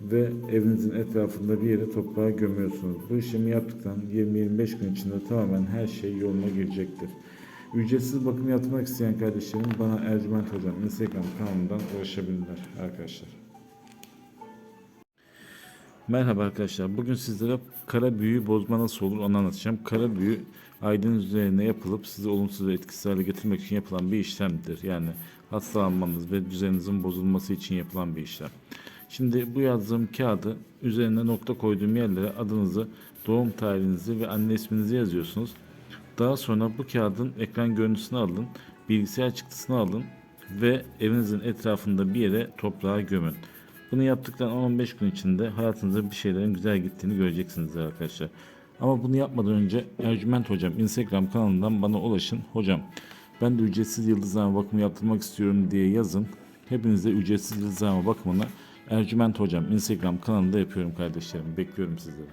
ve evinizin etrafında bir yere toprağa gömüyorsunuz. Bu işlemi yaptıktan 20-25 gün içinde tamamen her şey yoluna girecektir. Ücretsiz bakım yaptırmak isteyen kardeşlerim bana Ercüment Hocam Instagram kanalından ulaşabilirler arkadaşlar. Merhaba arkadaşlar. Bugün sizlere kara büyü bozma nasıl olur onu anlatacağım. Kara büyü aydın üzerine yapılıp sizi olumsuz ve etkisiz hale getirmek için yapılan bir işlemdir. Yani hastalanmanız ve düzeninizin bozulması için yapılan bir işlem. Şimdi bu yazdığım kağıdı üzerine nokta koyduğum yerlere adınızı, doğum tarihinizi ve anne isminizi yazıyorsunuz. Daha sonra bu kağıdın ekran görüntüsünü alın, bilgisayar çıktısını alın ve evinizin etrafında bir yere toprağa gömün. Bunu yaptıktan 10-15 gün içinde hayatınızda bir şeylerin güzel gittiğini göreceksiniz arkadaşlar. Ama bunu yapmadan önce Ercüment Hocam Instagram kanalından bana ulaşın. Hocam ben de ücretsiz yıldızlama bakımı yaptırmak istiyorum diye yazın. Hepinize ücretsiz yıldızlama bakımını Ercüment Hocam Instagram kanalında yapıyorum kardeşlerim. Bekliyorum sizleri.